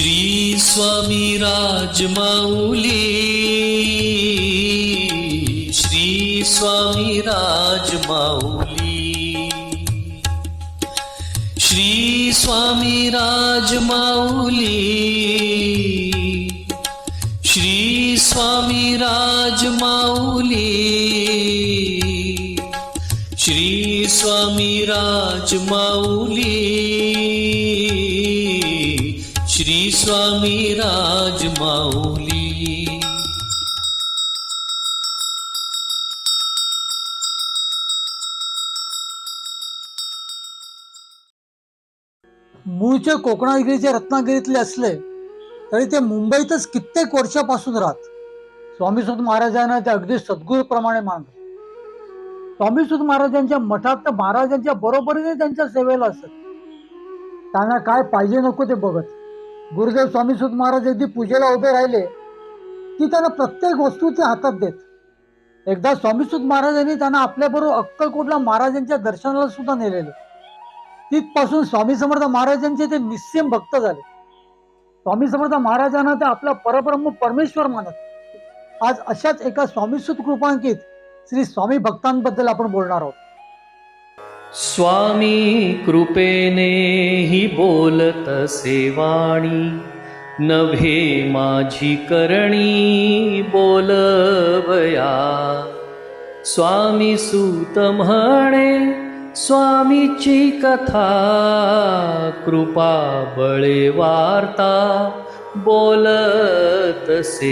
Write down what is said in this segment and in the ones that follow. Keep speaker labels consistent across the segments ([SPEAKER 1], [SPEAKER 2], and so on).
[SPEAKER 1] श्री स्वामी राजमाऊली श्री स्वामी राजमाऊली श्री स्वामी राजमाऊली श्री स्वामी राजमाऊली श्री स्वामी राजमाऊली। श्री स्वामी राजमाऊली.
[SPEAKER 2] मूळचे कोकणागिरीचे रत्नागिरीतले असले तरी ते मुंबईतच कित्येक वर्षापासून राहत. स्वामी सुत महाराजांना ते अगदी सद्गुरूप्रमाणे मानतात. स्वामी सुत महाराजांच्या मठात तर महाराजांच्या बरोबरीने त्यांच्या सेवेला असत. त्यांना काय पाहिजे नको ते बघत. गुरुदेव स्वामी सुत महाराज अगदी पूजेला उभे राहिले. ती त्यांना प्रत्येक वस्तू ते हातात देत. एकदा स्वामीसुत महाराजांनी त्यांना आपल्याबरोबर अक्कलकोटला महाराजांच्या दर्शनाला सुद्धा नेलेले. तिथपासून स्वामी समर्थ महाराजांचे ते निस्सिम भक्त झाले. स्वामी समर्थ महाराजांना ते आपला परब्रह्म परमेश्वर मानत. आज अशाच एका स्वामीसुत कृपांकित श्री स्वामी भक्तांबद्दल आपण बोलणार आहोत.
[SPEAKER 1] स्वामी कृपेने ही बोलत सेवाणी नभे माझी करणी बोलवया. स्वामी सूत म्हणे स्वामीची कथा कृपा बळे वार्ता बोलतसे.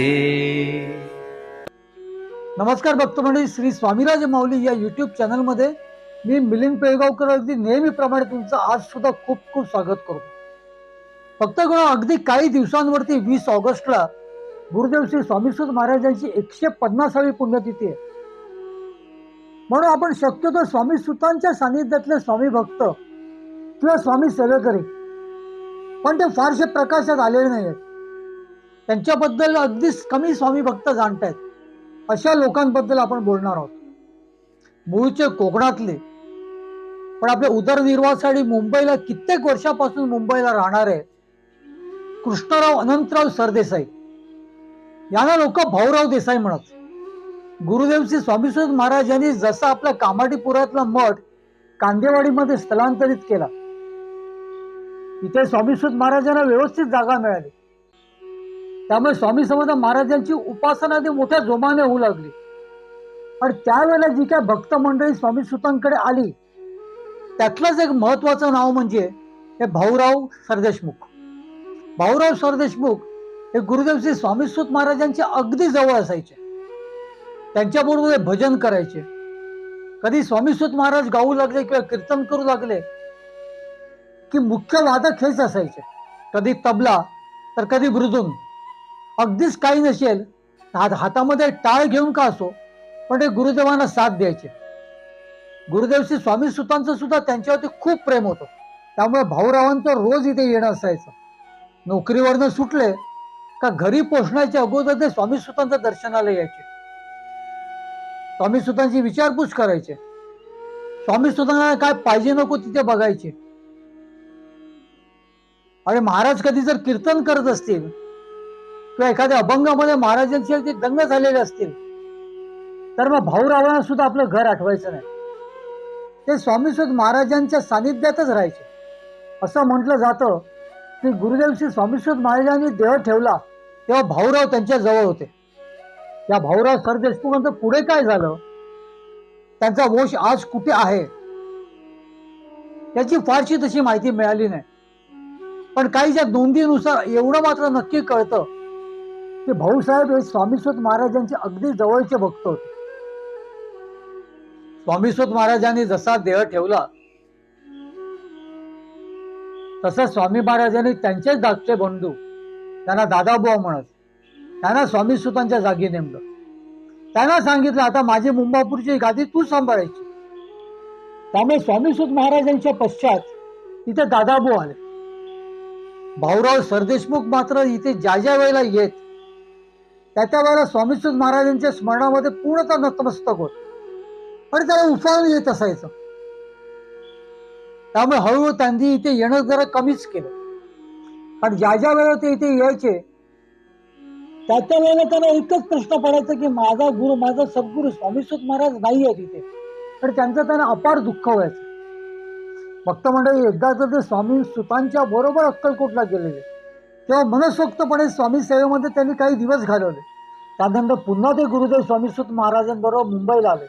[SPEAKER 2] नमस्कार भक्त मंडळी श्री स्वामीराज माऊली या युट्यूब चॅनलमध्ये मी मिलिंद पेळगावकर अगदी नेहमीप्रमाणे तुमचं आज सुद्धा खूप खूप स्वागत करतो. फक्त गण अगदी काही दिवसांवरती वीस ऑगस्टला गुरुदेव श्री स्वामीसुत महाराजांची एकशे पन्नासावी पुण्यतिथी आहे. म्हणून आपण शक्यतो स्वामी सुतांच्या सानिध्यातले स्वामी भक्त किंवा स्वामी सेवेकरी पण ते फारसे प्रकाशात आलेले नाही आहेत त्यांच्याबद्दल अगदीच कमी स्वामी भक्त जाणतायत. अशा लोकांबद्दल आपण बोलणार आहोत. मूळचे कोकणातले पण आपल्या उदरनिर्वाहासाठी मुंबईला कित्येक वर्षापासून मुंबईला राहणारे कृष्णराव अनंतराव सरदेसाई. यांना लोक भाऊराव देसाई म्हणत. गुरुदेव श्री स्वामीसुत महाराज यांनी जसा आपला कामाटीपुरातला मठ कांदेवाडीमध्ये स्थलांतरित केला इथे स्वामीसुत महाराजांना व्यवस्थित जागा मिळाली. त्यामुळे स्वामी समर्थ महाराजांची उपासना ती मोठ्या जोमाने होऊ लागली. पण त्यावेळेला जी काय भक्त मंडळी स्वामी सुतांकडे आली त्यातलंच एक महत्वाचं नाव म्हणजे हे भाऊराव सरदेशमुख. भाऊराव सरदेशमुख हे गुरुदेव श्री स्वामीसुत महाराजांच्या अगदी जवळ असायचे. त्यांच्याबरोबर भजन करायचे. कधी स्वामीसुत महाराज गाऊ लागले किंवा कीर्तन करू लागले की मुख्य वादक हेच असायचे. कधी तबला तर कधी मृदून अगदीच काही नसेल हात हातामध्ये टाळ घेऊन का असो पण ते गुरुदेवांना साथ द्यायचे. गुरुदेवशी स्वामी सुतांचं सुद्धा त्यांच्यावरती खूप प्रेम होतं. त्यामुळे भाऊरावांचं रोज इथे येणं असायचं. नोकरीवरनं सुटले का घरी पोचण्याच्या अगोदर ते स्वामी सुतांच्या दर्शनाला यायचे. स्वामी सुतांची विचारपूस करायचे. स्वामी सुतांना काय पाहिजे नको तिथे बघायचे. आणि महाराज कधी जर कीर्तन करत असतील किंवा एखाद्या अभंगामध्ये महाराजांचे ते दंग झालेले असतील तर मग भाऊरावांना सुद्धा आपलं घर आठवायचं नाही. ते स्वामीसुत महाराजांच्या सानिध्यातच राहायचे. असं म्हटलं जातं की गुरुदेव श्री स्वामीसुत महाराजांनी देह ठेवला तेव्हा भाऊराव त्यांच्या जवळ होते. या भाऊराव सरदेशमुखांचं पुढे काय झालं? त्यांचा वंश आज कुठे आहे? याची फारशी तशी माहिती मिळाली नाही. पण काही ज्या नोंदीनुसार एवढं मात्र नक्की कळतं की भाऊसाहेब हे स्वामीस्वत महाराजांचे अगदी जवळचे भक्त होते. स्वामीसुत महाराजांनी जसा देह ठेवला तसा स्वामी महाराजांनी त्यांचेच धाकटे बंधू त्यांना दादाबुवा म्हणत त्यांना स्वामीसुतांच्या जागी नेमलं. त्यांना सांगितलं आता माझी मुंबापूरची गादी तू सांभाळायची. त्यामुळे स्वामीसुत महाराजांच्या पश्चात तिथे दादाबू आले. भाऊराव सरदेशमुख मात्र इथे ज्या ज्या वेळेला येत त्या त्या वेळेला स्वामीसुत महाराजांच्या स्मरणामध्ये पूर्णतः नतमस्तक होत. आणि त्याला उफाळून येत असायचं. त्यामुळे हळूहळू त्यांनी इथे येणं जरा कमीच केलं. कारण ज्या ज्या वेळेला ते इथे यायचे त्या त्या वेळेला त्यांना एकच प्रश्न पडायचा की माझा गुरु माझा सद्गुरु स्वामीसुत महाराज नाही आहे तिथे तर त्यांचं त्यांना अपार दुःख व्हायचं. भक्त मंडळी एकदा जर ते स्वामी सुतांच्या बरोबर अक्कलकोटला गेलेले तेव्हा मनसोक्तपणे स्वामी सेवेमध्ये त्यांनी काही दिवस घालवले. त्यानंतर पुन्हा ते गुरुदेव स्वामीसुत महाराजांबरोबर मुंबईला आले.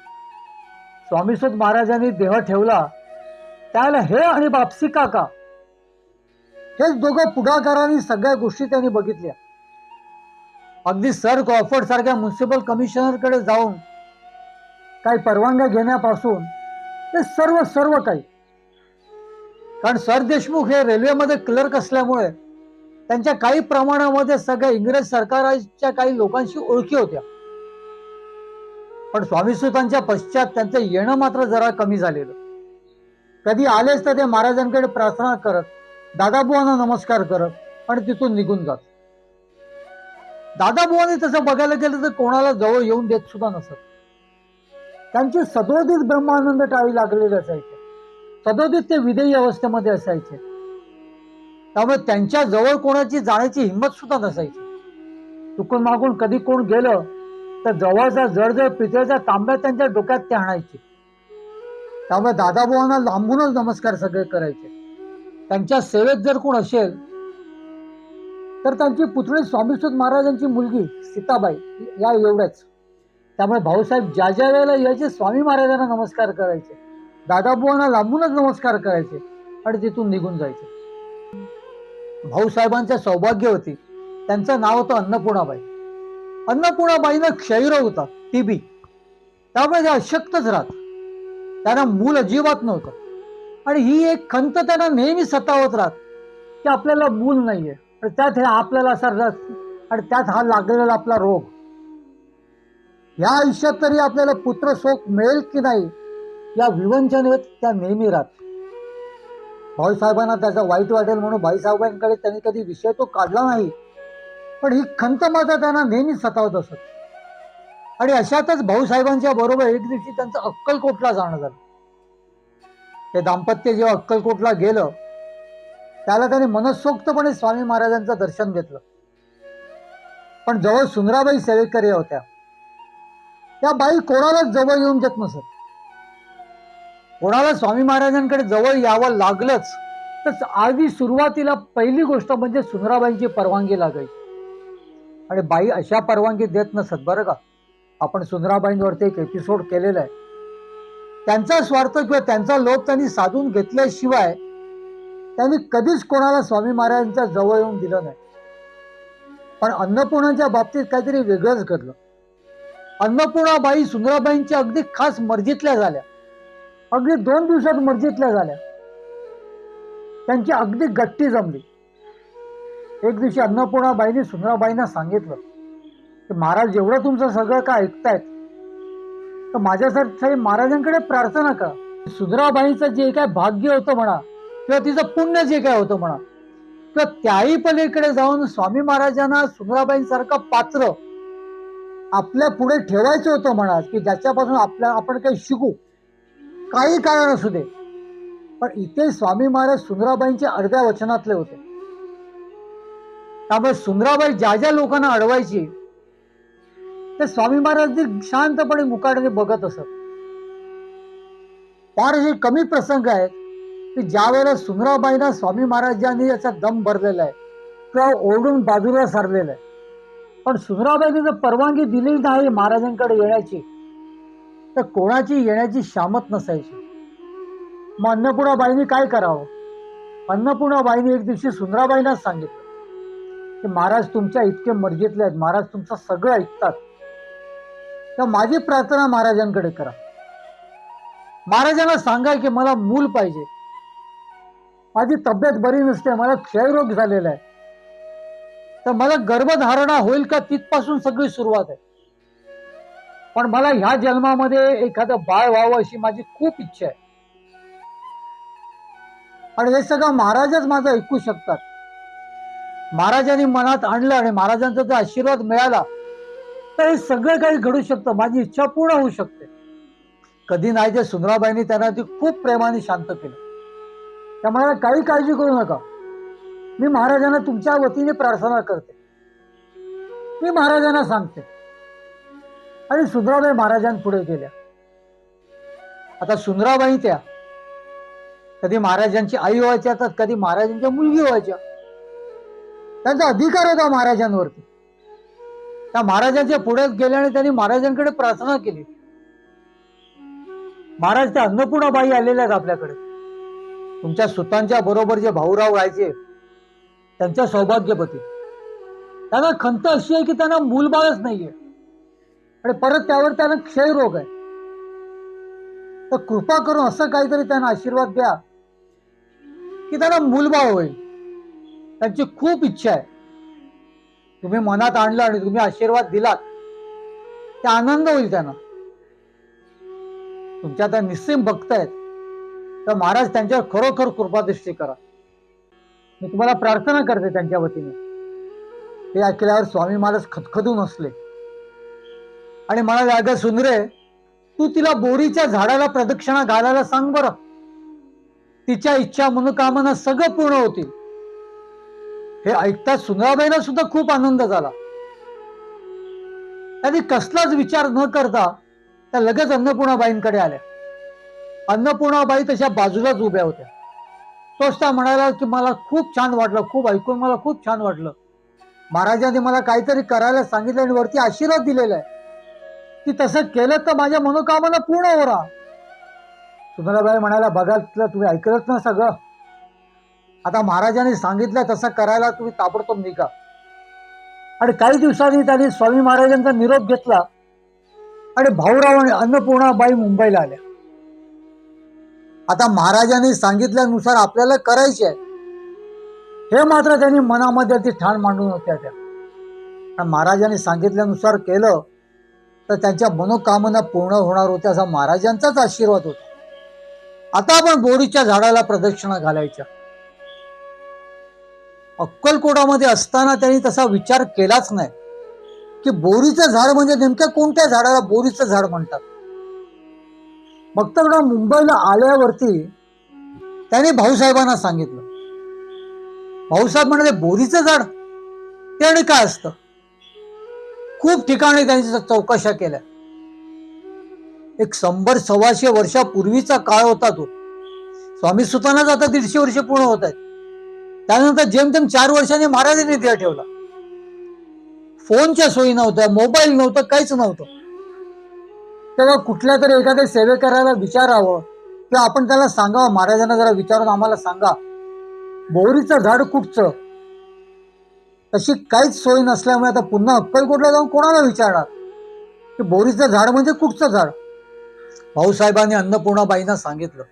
[SPEAKER 2] स्वामीसुत महाराजांनी देह ठेवला. त्याला हे आणि बापसी काका. हेच दोघं पुढाकाराने सगळ्या गोष्टी त्यांनी बघितल्या. अगदी सर कॉफर्ड सारख्या म्युन्सिपल कमिशनरकडे जाऊन काही परवानग्या घेण्यापासून ते सर्व सर्व काही. कारण सर देशमुख हे रेल्वेमध्ये क्लर्क असल्यामुळे त्यांच्या काही प्रमाणामध्ये सगळ्या इंग्रज सरकारच्या काही लोकांशी ओळखी होत्या. पण स्वामीसुतांच्या पश्चात त्यांचं येणं मात्र जरा कमी झालेलं. कधी आलेच तर ते महाराजांकडे प्रार्थना करत दादाबुवांना नमस्कार करत आणि तिथून निघून जात. दादाबुवांनी तसं बघायला गेलं तर कोणाला जवळ येऊन देत सुद्धा नसत. त्यांची सदोदित ब्रह्मानंद टाळी लागलेले असायचे. सदोदित ते विदेयी अवस्थेमध्ये असायचे. त्यामुळे त्यांच्या जवळ कोणाची जाण्याची हिंमत सुद्धा नसायची. चुकून मागून कधी कोण गेलं तर जवळचा जडजड पितळचा तांब्या त्यांच्या डोक्यात ते आणायचे. त्यामुळे दादाभावांना लांबूनच नमस्कार सगळे करायचे. त्यांच्या सेवेत जर कोण असेल तर त्यांची पुतळी स्वामीसुद महाराजांची मुलगी सीताबाई या एवढ्याच त्यामुळे भाऊसाहेब ज्या ज्या वेळेला यायचे स्वामी महाराजांना नमस्कार करायचे. दादाबुवांना लांबूनच नमस्कार करायचे आणि तिथून निघून जायचे. भाऊसाहेबांच्या सौभाग्य होती. त्यांचं नाव होतं अन्नपूर्णाबाई. अन्नपूर्णाबाईनं क्षयरोग होता टीबी त्यामुळे ते अशक्तच राहत त्यांना मूल अजिबात नव्हतं. आणि ही एक खंत त्यांना नेहमी सतावत राहत की आपल्याला मूल नाहीये. आणि त्यात हे आपल्याला असा रस आणि त्यात हा लागलेला आपला रोग. या आयुष्यात तरी आपल्याला पुत्र शोक मिळेल की नाही या विवंचनेत त्या नेहमी राहत भाऊसाहेबांना त्याचा वाईट वाटेल म्हणून भाईसाहेबांकडे त्यांनी कधी विषय तो काढला नाही. पण ही खंत मात्र त्यांना नेहमी सतावत असत. आणि अशातच भाऊसाहेबांच्या बरोबर एक दिवशी त्यांचं अक्कलकोटला जाणं झालं. ते दाम्पत्य जेव्हा अक्कलकोटला गेलं त्याला त्याने मनसोक्तपणे स्वामी महाराजांचं दर्शन घेतलं. पण जवळ सुंदराबाई सेवेकरी होत्या. त्या बाई कोणालाच जवळ येऊन देत नसत. कोणाला स्वामी महाराजांकडे जवळ यावं लागलंच तर आधी सुरुवातीला पहिली गोष्ट म्हणजे सुंदराबाईंची परवानगी लागायची. आणि बाई अशा परवानगी देत नसत बरं का? आपण सुंदराबाईंवरती एक एपिसोड केलेला आहे. त्यांचा स्वार्थ किंवा त्यांचा लोभ त्यांनी साधून घेतल्याशिवाय त्यांनी कधीच कोणाला स्वामी महाराजांच्या जवळ येऊन दिलं नाही. पण अन्नपूर्णाच्या बाबतीत काहीतरी वेगळंच घडलं. अन्नपूर्णाबाई सुंदराबाईंच्या अगदी खास मर्जीतल्या झाल्या. अगदी दोन दिवसात मर्जीतल्या झाल्या. त्यांची अगदी गट्टी जमली. एक दिवशी अन्नपूर्णाबाईंनी सुंदराबाईंना सांगितलं की महाराज जेवढं तुमचं सगळं काय ऐकतायत? तर माझ्यासाठी महाराजांकडे प्रार्थना करा. सुंदराबाईंचं जे काय भाग्य होतं म्हणा किंवा तिचं पुण्य जे काय होतं म्हणा किंवा त्याही पलीकडे जाऊन स्वामी महाराजांना सुंदराबाईंसारखं पात्र आपल्या पुढे ठेवायचं होतं म्हणा की ज्याच्यापासून आपल्या आपण काही शिकू. काही कारण असू दे. पण इथे स्वामी महाराज सुंदराबाईंचे अर्ध्या वचनातले होते. त्यामुळे सुंदराबाई ज्या ज्या लोकांना अडवायची ते स्वामी महाराज शांतपणे मुकाडने बघत असत. फार हे कमी प्रसंग आहेत की ज्या वेळेला सुंदराबाईंना स्वामी महाराजांनी याचा दम भरलेला आहे किंवा ओढून बाजूला सारलेला आहे. पण सुंदराबाईंनी जर परवानगी दिली नाही महाराजांकडे येण्याची तर कोणाची येण्याची शामत नसायची. मग अन्नपूर्णाबाईंनी काय करावं? अन्नपूर्णाबाईंनी एक दिवशी सुंदराबाईंनाच सांगितलं. की महाराज तुमच्या इतके मर्जीतले आहेत. महाराज तुमचं सगळं ऐकतात. तर माझी प्रार्थना महाराजांकडे करा. महाराजांना सांगा की मला मूल पाहिजे. माझी तब्येत बरी नसते मला क्षयरोग झालेला आहे. तर मला गर्भधारणा होईल का तिथपासून सगळी सुरुवात आहे. पण मला ह्या जन्मामध्ये एखादं बाळ व्हावं अशी माझी खूप इच्छा आहे. आणि हे सगळं महाराजच माझं ऐकू शकतात. महाराजांनी मनात आणलं आणि महाराजांचा जर आशीर्वाद मिळाला तर हे सगळं काही घडू शकतं. माझी इच्छा पूर्ण होऊ शकते. कधी नाही ते सुंदराबाईंनी त्यांना ती खूप प्रेमाने शांत केलं. त्यामुळे काही काळजी करू नका. मी महाराजांना तुमच्या वतीने प्रार्थना करते. मी महाराजांना सांगते. आणि सुंदराबाई महाराजांपुढे गेल्या. आता सुंदराबाई त्या. कधी महाराजांची आई व्हायच्या तर कधी महाराजांच्या मुलगी व्हायच्या. त्यांचा अधिकार होता महाराजांवरती. त्या महाराजांच्या पुढे गेल्याने त्यांनी महाराजांकडे प्रार्थना केली. महाराज त्या अन्नपूर्णाबाई आलेल्या आहेत आपल्याकडे. तुमच्या सुतांच्या बरोबर जे भाऊराव राहायचे त्यांच्या सौभाग्यपती. त्यांना खंत अशी आहे की त्यांना मूलबाळच नाहीये. आणि परत त्यावर त्यांना क्षयरोग आहे. तर कृपा करून असं काहीतरी त्यांना आशीर्वाद द्या की त्यांना मूलबाळ होईल. त्यांची खूप इच्छा आहे. तुम्ही मनात आणलं आणि तुम्ही आशीर्वाद दिलात ते आनंद होईल त्यांना. तुमच्या त्या निस्सीम भक्त आहेत तर महाराज त्यांच्यावर खरोखर कृपादृष्टी करा. मी तुम्हाला प्रार्थना करते त्यांच्या वतीने. हे ऐकल्यावर स्वामी महाराज खतखतून असले आणि मला अगं सुंदरे तू तिला बोरीच्या झाडाला प्रदक्षिणा घालायला सांग बरं. तिच्या इच्छा मनोकामना सगळं पूर्ण होतील. हे ऐकताच सुंदराबाईंना सुद्धा खूप आनंद झाला. त्यांनी कसलाच विचार न करता त्या लगेच अन्नपूर्णाबाईंकडे आल्या. अन्नपूर्णाबाई तशा बाजूलाच उभ्या होत्या. तोच त्या म्हणाला की मला खूप छान वाटलं खूप ऐकून मला खूप छान वाटलं. महाराजांनी मला काहीतरी करायला सांगितलं आणि वरती आशीर्वाद दिलेला आहे. की तसं केलं तर माझ्या मनोकामना पूर्ण हो सुनराबाई सुंदराबाई म्हणाला बघा तुम्ही ऐकलंच ना सगळं. आता महाराजांनी सांगितलं तसं करायला तुम्ही ताबडतोब निघा. आणि काही दिवसांनी त्यांनी स्वामी महाराजांचा निरोप घेतला. आणि भाऊराव आणि अन्नपूर्णाबाई मुंबईला आल्या. आता महाराजांनी सांगितल्यानुसार आपल्याला करायचे आहे. हे मात्र त्यांनी मनामध्ये ती ठाण मांडून होत्या त्या. महाराजांनी सांगितल्यानुसार केलं तर त्यांच्या मनोकामना पूर्ण होणार होत्या असा महाराजांचाच आशीर्वाद होता. आता आपण बोरीच्या झाडाला प्रदक्षिणा घालायच्या. अक्कलकोटामध्ये असताना त्यांनी तसा विचार केलाच नाही. की बोरीचं झाड म्हणजे नेमक्या कोणत्या झाडाला बोरीचं झाड म्हणतात? मग तर मुंबईला आल्यावरती त्याने भाऊसाहेबांना सांगितलं. भाऊसाहेब म्हणाले बोरीचं झाड? ते आणि काय असतं? खूप ठिकाणी त्यांच्या चौकशा केल्या. एक शंभर सव्वाशे वर्षापूर्वीचा काळ होता तो. स्वामी सुतानाच आता दीडशे वर्ष पूर्ण होत आहेत. त्यानंतर जेमतेम चार वर्षांनी महाराजांनी देह ठेवला. फोनच्या सोयी नव्हत्या मोबाईल नव्हतं काहीच नव्हतं. तेव्हा कुठल्या तरी एखाद्या सेवेकराला विचारावं किंवा आपण त्याला सांगावं महाराजांना जरा विचारून आम्हाला सांगा. बोरीचं झाड कुठचं? तशी काहीच सोय नसल्यामुळे आता पुन्हा अक्कलकोटला जाऊन कोणाला विचारणार? की बोरीचं झाड म्हणजे कुठचं झाड? भाऊसाहेबांनी अन्नपूर्णाबाईंना सांगितलं.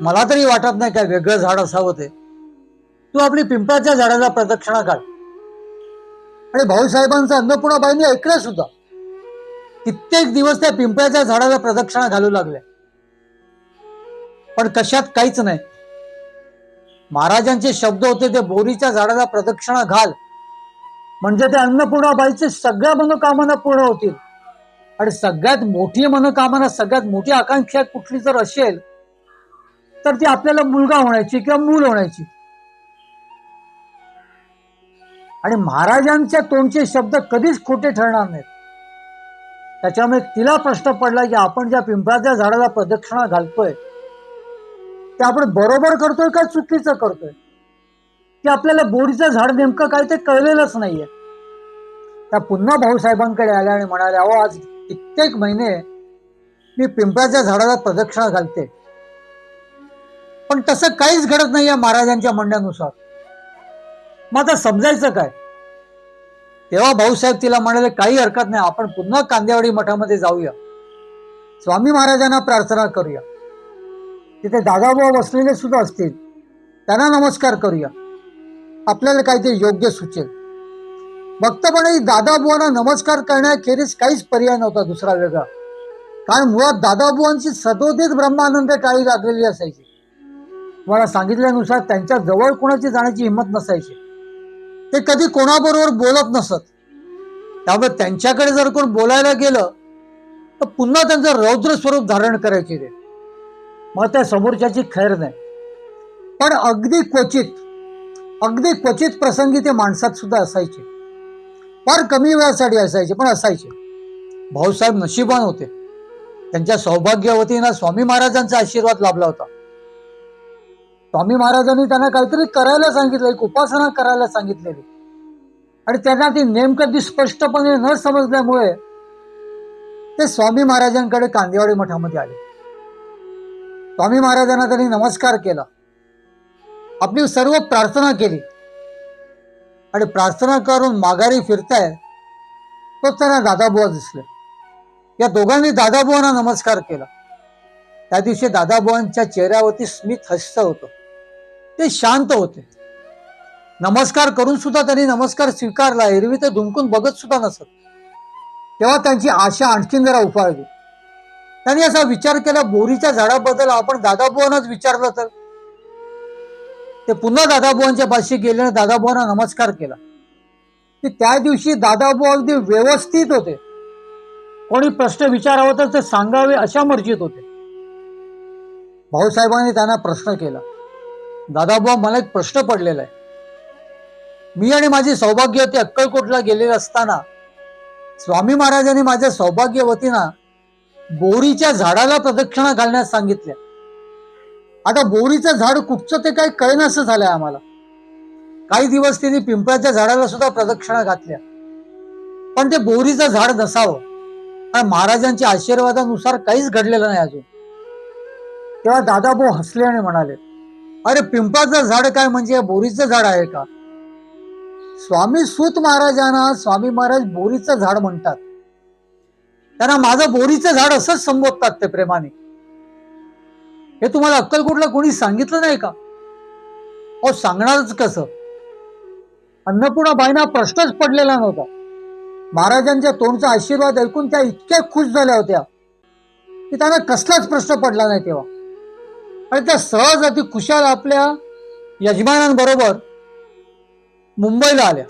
[SPEAKER 2] मला तरी वाटत नाही काय वेगळं झाड असावं ते. तू आपली पिंपळाच्या झाडाला प्रदक्षिणा घाल. आणि भाऊसाहेबांचं अन्नपूर्णाबाईंनी ऐकलं सुद्धा. कित्येक दिवस त्या पिंपळाच्या झाडाला प्रदक्षिणा घालू लागल्या. पण कशात काहीच नाही. महाराजांचे शब्द होते ते बोरीच्या झाडाला प्रदक्षिणा घाल. म्हणजे ते अन्नपूर्णाबाईचे सगळ्या मनोकामना पूर्ण होतील. आणि सगळ्यात मोठी मनोकामना सगळ्यात मोठी आकांक्षा कुठली जर असेल तर ती आपल्याला मुलगा होण्याची किंवा मूल होण्याची. आणि महाराजांच्या तोंडचे शब्द कधीच खोटे ठरणार नाहीत. त्याच्यामुळे तिला प्रश्न पडला की आपण ज्या पिंपळाच्या झाडाला प्रदक्षिणा घालतोय ते आपण बरोबर करतोय का चुकीचं करतोय? की आपल्याला बोरीचं झाड नेमकं काय ते कळलेलंच नाहीये. त्या पुन्हा भाऊसाहेबांकडे आल्या आणि म्हणाले अहो आज कित्येक महिने मी पिंपळाच्या झाडाला प्रदक्षिणा घालते. पण तसं काहीच घडत नाही या महाराजांच्या म्हणण्यानुसार. मग आता समजायचं काय? तेव्हा भाऊसाहेब तिला म्हणाले काही हरकत नाही आपण पुन्हा कांदेवाडी मठामध्ये जाऊया. स्वामी महाराजांना प्रार्थना करूया. तिथे दादाभाऊ बसलेले सुद्धा असतील. त्यांना नमस्कार करूया. आपल्याला काहीतरी योग्य सुचेल. भक्तपणे दादाबुवांना नमस्कार करण्याखेरीज काहीच पर्याय नव्हता दुसरा वेगळा. कारण मुळात दादाबुवांची सदोदित ब्रह्मानंद काळी लागलेली असायची. मला सांगितल्यानुसार त्यांच्या जवळ कोणाची जाण्याची हिंमत नसायची. ते कधी कोणाबरोबर बोलत नसत. त्यामुळे त्यांच्याकडे जर कोण बोलायला गेलं तर पुन्हा त्यांचं रौद्र स्वरूप धारण करायचे ते मग त्या समोरच्याची खैर नाही. पण अगदी क्वचित अगदी क्वचित प्रसंगी ते माणसात सुद्धा असायचे. फार कमी वेळासाठी असायचे पण असायचे. भाऊसाहेब नशिबान होते. त्यांच्या सौभाग्यवतीनं स्वामी महाराजांचा आशीर्वाद लाभला होता. स्वामी महाराजांनी त्यांना काहीतरी करायला सांगितलं एक उपासना करायला सांगितलेली. आणि त्यांना ती नेमकं ती स्पष्टपणे न समजल्यामुळे ते स्वामी महाराजांकडे कांदिवाडी मठामध्ये आले. स्वामी महाराजांना त्यांनी नमस्कार केला. आपली सर्व प्रार्थना केली. आणि प्रार्थना करून माघारी फिरताय तो त्यांना दादाबुवा दिसले. या दोघांनी दादाबुवांना नमस्कार केला. त्या दिवशी दादाबुवांच्या चेहऱ्यावरती स्मित हस्त होतं. ते शांत होते. नमस्कार करून सुद्धा त्यांनी नमस्कार स्वीकारला एरवी ते दुमकून बघत सुद्धा नसत. तेव्हा त्यांची आशा आणखीन जरा उफाळली. त्यांनी असा विचार केला बोरीच्या झाडाबद्दल आपण दादाबुवांनाच विचारलं तर? ते पुन्हा दादाबुवांच्या पाशी गेले आणि दादाबुवांना नमस्कार केला. की त्या दिवशी दादाबुवा अगदी व्यवस्थित होते. कोणी प्रश्न विचारावा तर ते सांगावे अशा मर्जीत होते. भाऊसाहेबांनी त्यांना प्रश्न केला. दादाबुवा मला एक प्रश्न पडलेला आहे. मी आणि माझी सौभाग्यवती अक्कलकोटला गेलेले असताना स्वामी महाराजांनी माझ्या सौभाग्यवतीना बोरीच्या झाडाला प्रदक्षिणा घालण्यास सांगितल्या. आता बोरीचं झाड कुठचं ते काही कळेनासं झालंय आम्हाला. काही दिवस तिने पिंपळाच्या झाडाला सुद्धा प्रदक्षिणा घातल्या. पण ते बोरीचं झाड नसावं. आणि महाराजांच्या आशीर्वादानुसार काहीच घडलेलं नाही अजून. तेव्हा दादाभाऊ हसले आणि म्हणाले अरे पिंपाचं झाड काय म्हणजे? बोरीचं झाड आहे का? स्वामी सूत महाराजांना स्वामी महाराज बोरीचं झाड म्हणतात. त्यांना माझं बोरीचं झाड असंच संबोधतात ते प्रेमाने. हे तुम्हाला अक्कलकोटला कोणी सांगितलं नाही का? अहो सांगणारच कसं? अन्नपूर्णाबाईंना प्रश्नच पडलेला नव्हता. महाराजांच्या तोंडचा आशीर्वाद ऐकून त्या इतक्या खुश झाल्या होत्या की त्यांना कसलाच प्रश्न पडला नाही तेव्हा. आणि त्या सहज अति कुशाल आपल्या यजमानांबरोबर मुंबईला आल्या.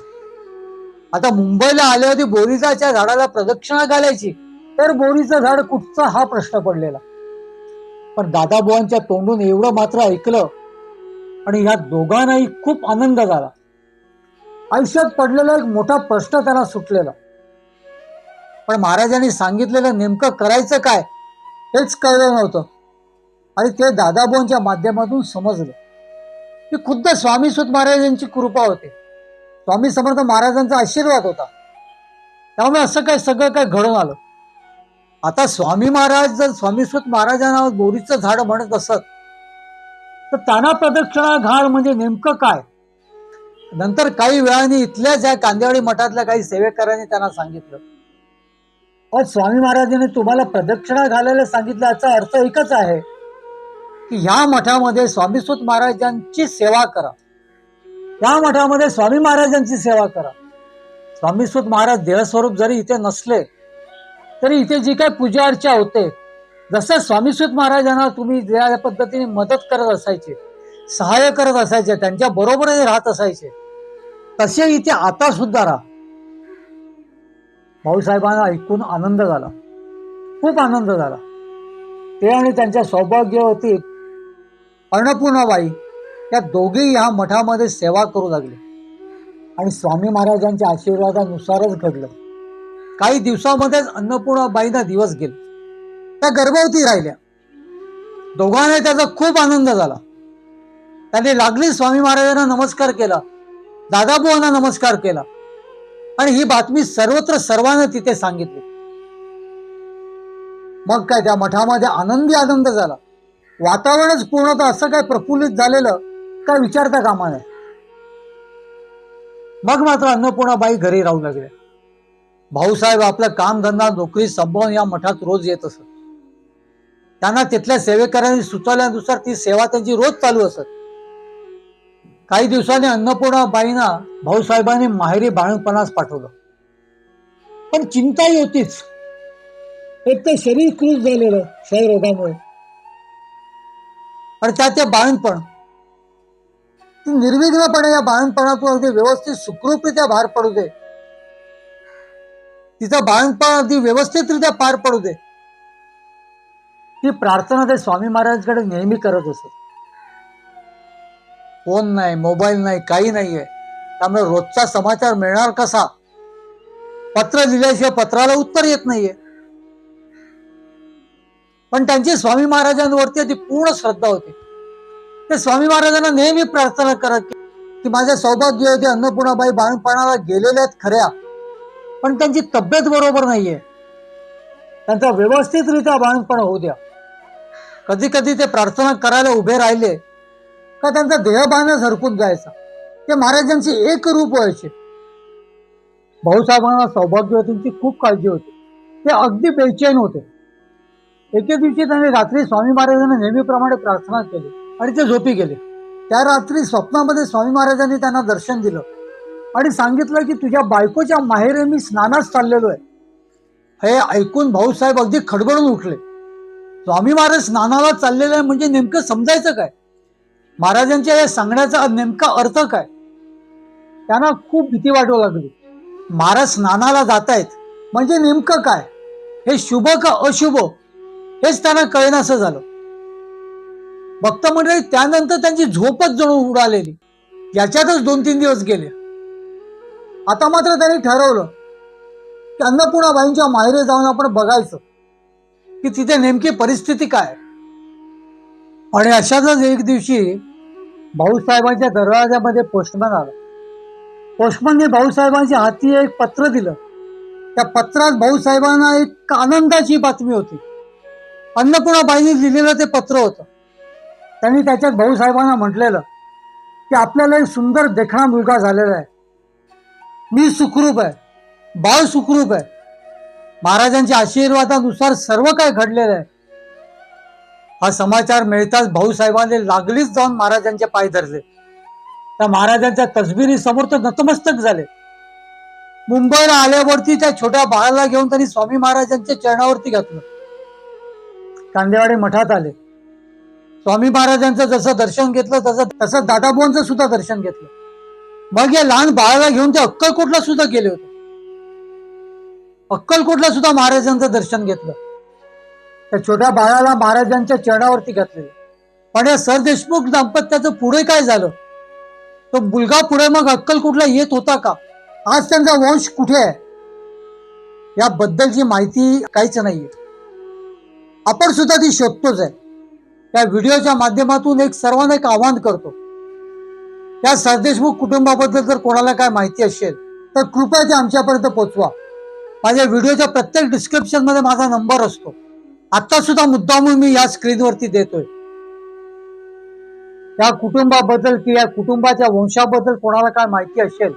[SPEAKER 2] आता मुंबईला आल्यावरती बोरीचाच्या झाडाला प्रदक्षिणा घालायची तर बोरीचं झाड कुठचं हा प्रश्न पडलेला. पण दादाबुवांच्या तोंडून एवढं मात्र ऐकलं आणि ह्या दोघांनाही खूप आनंद झाला. आयुष्यात पडलेला एक मोठा प्रश्न त्यांना सुटलेला. पण महाराजांनी सांगितलेलं नेमकं करायचं काय हेच कळलं नव्हतं. आणि ते दादाबोंच्या माध्यमातून समजलं. की खुद्द स्वामी सुत महाराजांची कृपा होती. स्वामी समर्थ महाराजांचा आशीर्वाद होता. त्यामुळे असं काय सगळं काय घडून आलं. आता स्वामी महाराज जर स्वामी सुत महाराजांना बोरीचं झाड म्हणत असत तर त्यांना प्रदक्षिणा घाण म्हणजे नेमकं काय? नंतर काही वेळाने इथल्या ज्या कांदेवाडी मठातल्या काही सेवेकरांनी त्यांना सांगितलं. पण स्वामी महाराजांनी तुम्हाला प्रदक्षिणा घालायला सांगितलं याचा अर्थ एकच आहे. की या मठामध्ये स्वामीसुत महाराजांची सेवा करा. या मठामध्ये स्वामी महाराजांची सेवा करा. स्वामीसुत महाराज देहस्वरूप जरी इथे नसले तरी इथे जी काही पूजा अर्चा होते जसं स्वामीसुत महाराजांना तुम्ही ज्या पद्धतीने मदत करत असायचे सहाय्य करत असायचे त्यांच्या बरोबरीने राहत असायचे तसे इथे आता सुद्धा राहा. भाऊसाहेबांना ऐकून आनंद झाला. खूप आनंद झाला. ते आणि त्यांच्या सौभाग्यवती अन्नपूर्णाबाई या दोघेही ह्या मठामध्ये सेवा करू लागले. आणि स्वामी महाराजांच्या आशीर्वादानुसारच घडलं. काही दिवसामध्येच अन्नपूर्णाबाईंना दिवस गेले. त्या गर्भवती राहिल्या. दोघांना त्याचा खूप आनंद झाला. त्यांनी लागली स्वामी महाराजांना नमस्कार केला. दादाबुवांना नमस्कार केला. आणि ही बातमी सर्वत्र सर्वांना तिथे सांगितली. मग काय त्या मठामध्ये आनंदी आनंद झाला. वातावरणच पूर्णतः असं काय प्रफुल्लित झालेलं काय विचारता कामा नये. मग मात्र अन्नपूर्णाबाई घरी राहू लागल्या. भाऊसाहेब आपला कामधंदा नोकरी संपवून या मठात रोज येत असत. त्यांना तिथल्या सेवेकऱ्यांनी सुचवल्यानुसार ती सेवा त्यांची रोज चालू असत. काही दिवसांनी अन्नपूर्णाबाईंना भाऊसाहेबांनी माहेरी बाळणपणास पाठवलं. पण चिंताही होतीच. एक तर शरीर क्रूज झालेलं क्षयरोगामुळे. आणि त्यात ते बाळणपण ती निर्विघ्नपणे या बाळणपणातून अगदी व्यवस्थित सुखरूपरित्या बाहेर पडू दे. तिचं बाळणपण अगदी व्यवस्थितरित्या पार पडू दे. ती प्रार्थना ते स्वामी महाराजांकडे नेहमी करत असत. फोन नाही मोबाईल नाही काही नाहीये. त्यामुळे रोजचा समाचार मिळणार कसा? पत्र लिहिल्याशिवाय पत्राला उत्तर येत नाहीये. पण त्यांची स्वामी महाराजांवरती ती पूर्ण श्रद्धा होती. ते स्वामी महाराजांना नेहमी प्रार्थना करत की माझ्या होते अन्नपूर्णाबाई बाळणपणाला गेलेल्या आहेत खऱ्या पण त्यांची तब्येत बरोबर नाहीये. त्यांचा व्यवस्थितरित्या बाणपण होऊ द्या. कधी कधी ते प्रार्थना करायला उभे राहिले का त्यांचा देहबाणच हरपून जायचा. ते महाराजांचे एक रूप व्हायचे भाऊसाहेबांना सौभाग्यवतींची खूप काळजी होती. ते अगदी बेचैन होते. एके दिवशी त्यांनी रात्री स्वामी महाराजांना नेहमीप्रमाणे प्रार्थना केली आणि ते झोपी गेले. त्या रात्री स्वप्नामध्ये स्वामी महाराजांनी त्यांना दर्शन दिलं आणि सांगितलं की तुझ्या बायकोच्या माहेरे मी स्नानास चाललेलो आहे. हे ऐकून भाऊसाहेब अगदी खडबडून उठले. स्वामी महाराज स्नानाला चाललेले आहे म्हणजे नेमकं समजायचं काय? महाराजांच्या या सांगण्याचा नेमका अर्थ काय? त्यांना खूप भीती वाटू लागली. महाराज स्नानाला जात आहेत म्हणजे नेमकं काय? हे शुभ का अशुभ? हेच त्यांना कळेनासं झालं. भक्त मंडळी त्यानंतर त्यांची झोपच जणू उडालेली. याच्यातच दोन तीन दिवस गेले. आता मात्र त्यांनी ठरवलं की अन्नपूर्णाबाईंच्या माहेरे जाऊन आपण बघायचं की तिथे नेमकी परिस्थिती काय आणि अशातच एक दिवशी भाऊसाहेबांच्या दरवाजामध्ये पोस्टमॅन आला. पोस्टमनने भाऊसाहेबांच्या हाती एक पत्र दिलं. त्या पत्रात भाऊसाहेबांना एक आनंदाची बातमी होती. अन्नपूर्णाबाईंनी लिहिलेलं ते पत्र होतं. त्यांनी त्याच्यात भाऊसाहेबांना म्हटलेलं की आपल्याला एक सुंदर देखणा मुलगा झालेला आहे. मी सुखरूप आहे. बाळ सुखरूप आहे. महाराजांच्या आशीर्वादानुसार सर्व काय घडलेलं आहे. हा समाचार मिळताच भाऊसाहेबांनी लागलीच जाऊन महाराजांचे पाय धरले. त्या महाराजांच्या तसबिरी समोर तर नतमस्तक झाले. मुंबईला आल्यावरती त्या छोट्या बाळाला घेऊन त्यांनी स्वामी महाराजांच्या चरणावरती घातलं. कांदेवाडी मठात आले. स्वामी महाराजांचं जसं दर्शन घेतलं तसं तसं दादाबोंचं सुद्धा दर्शन घेतलं. मग या लहान बाळाला घेऊन ते अक्कलकोटला सुद्धा गेले होते. अक्कलकोटला सुद्धा महाराजांचं दर्शन घेतलं. त्या छोट्या बाळाला महाराजांच्या चरणावरती घातले. पण या सरदेशमुख दाम्पत्याचं पुढे काय झालं? तो मुलगा पुढे मग अक्कलकोटला येत होता का? आज त्यांचा वंश कुठे आहे? याबद्दलची माहिती काहीच नाहीये. आपण सुद्धा ती शोधतोच आहे. त्या व्हिडिओच्या माध्यमातून एक सर्वांना एक आवाहन करतो. या सरदेशमुख कुटुंबाबद्दल जर कोणाला काय माहिती असेल तर कृपया ते आमच्यापर्यंत पोचवा. माझ्या व्हिडिओच्या प्रत्येक डिस्क्रिप्शनमध्ये माझा नंबर असतो. आता सुद्धा मुद्दामून मी या स्क्रीनवरती देतोय. या कुटुंबाबद्दल किंवा या कुटुंबाच्या वंशाबद्दल कोणाला काय माहिती असेल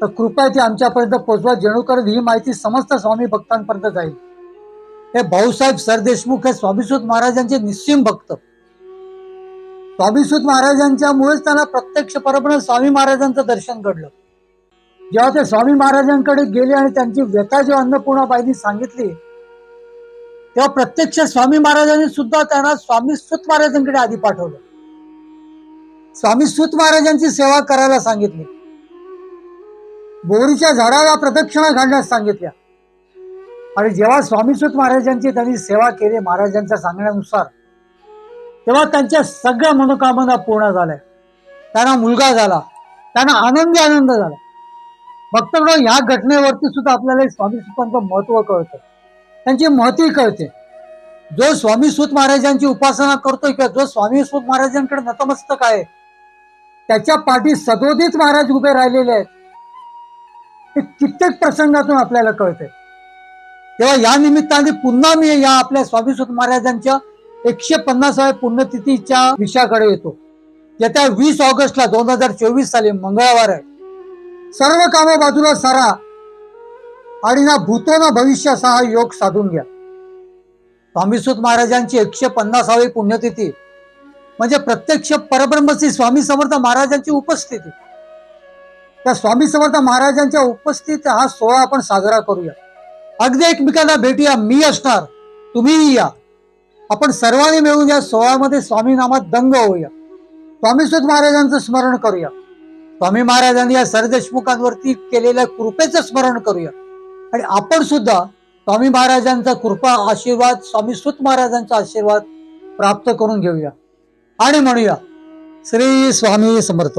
[SPEAKER 2] तर कृपया ती आमच्यापर्यंत पोचवा. जेणेकरून ही माहिती समस्त स्वामी भक्तांपर्यंत जाईल. हे भाऊसाहेब सरदेशमुख हे स्वामीसूत महाराजांचे निस्सिम भक्त. स्वामीसूत महाराजांच्यामुळेच त्यांना प्रत्यक्ष परब्रह्म स्वामी महाराजांचं दर्शन घडलं. जेव्हा ते स्वामी महाराजांकडे गेले आणि त्यांची व्यथा जेव्हा अन्नपूर्णाबाईंनी सांगितली तेव्हा प्रत्यक्ष स्वामी महाराजांनी सुद्धा त्यांना स्वामी सुत महाराजांकडे आधी पाठवलं. स्वामी सुत महाराजांची सेवा करायला सांगितली. बोरीच्या झाडाला प्रदक्षिणा घालण्यास सांगितल्या. आणि जेव्हा स्वामीसूत महाराजांची त्यांनी सेवा केली महाराजांच्या सांगण्यानुसार तेव्हा त्यांच्या सगळ्या मनोकामना पूर्ण झाल्या. त्यांना मुलगा झाला. त्यांना आनंदी आनंद झाला. फक्त ह्या घटनेवरती सुद्धा आपल्याला स्वामी सुतांचं महत्त्व कळतं. त्यांची महती कळते. जो स्वामीसूत महाराजांची उपासना करतोय किंवा जो स्वामीसूत महाराजांकडे नतमस्तक आहे त्याच्या पाठी सदोदित महाराज उभे राहिलेले आहेत. हे कित्येक प्रसंगातून आपल्याला कळते तेव्हा या निमित्ताने पुन्हा मी या आपल्या स्वामी सुत महाराजांच्या एकशे पन्नासाव्या पुण्यतिथीच्या विषयाकडे येतो. येत्या वीस ऑगस्टला दोन हजार चोवीस साली मंगळवार आहे. सर्व कामं बाजूला सारा आणि ना भूतो ना भविष्य असा हा योग साधून घ्या. स्वामीसूत महाराजांची एकशे पन्नासावी पुण्यतिथी म्हणजे प्रत्यक्ष परब्रह्मश्री स्वामी समर्थ महाराजांची उपस्थिती. त्या स्वामी समर्थ महाराजांच्या उपस्थित हा सोहळा आपण साजरा करूया. अगदी एकमेकांना भेटूया मी असणार तुम्हीही या. आपण सर्वांनी मिळून या सोहळ्यामध्ये स्वामी नामात दंग होऊया. स्वामीसूत महाराजांचं स्मरण करूया. स्वामी महाराजांनी या सरदेशमुखांवरती केलेल्या कृपेचं स्मरण करूया. आणि आपण सुद्धा स्वामी महाराजांचा कृपा आशीर्वाद स्वामी सुत महाराजांचा आशीर्वाद प्राप्त करून घेऊया. आणि म्हणूया श्री स्वामी समर्थ.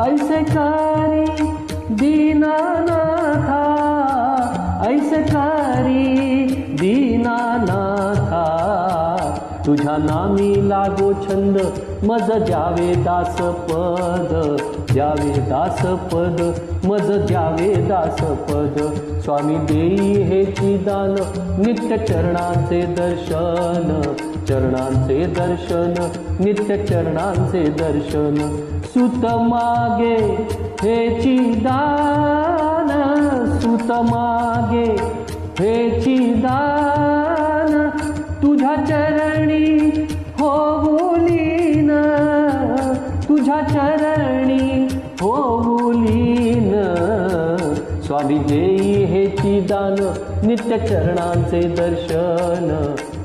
[SPEAKER 1] ऐसे करी दीनानाथा ऐसे करी दीनानाथा। तुझ्या नामी लागो छंद मज द्यावे दास पद द्यावे दास पद मज द्यावे दास पद स्वामी देई हे दान नित्य चरणाचे दर्शन। चरणांचे दर्शन नित्य चरणांचे दर्शन. सुत मागे हेची दान सुत मागे हेची दान. तुझ्या चरणी होऊलीन तुझ्या चरणी होऊलीन स्वामी देई हेची दान नित्य चरणांचे दर्शन.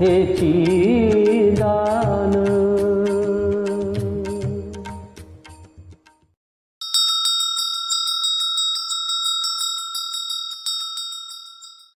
[SPEAKER 1] 해지다는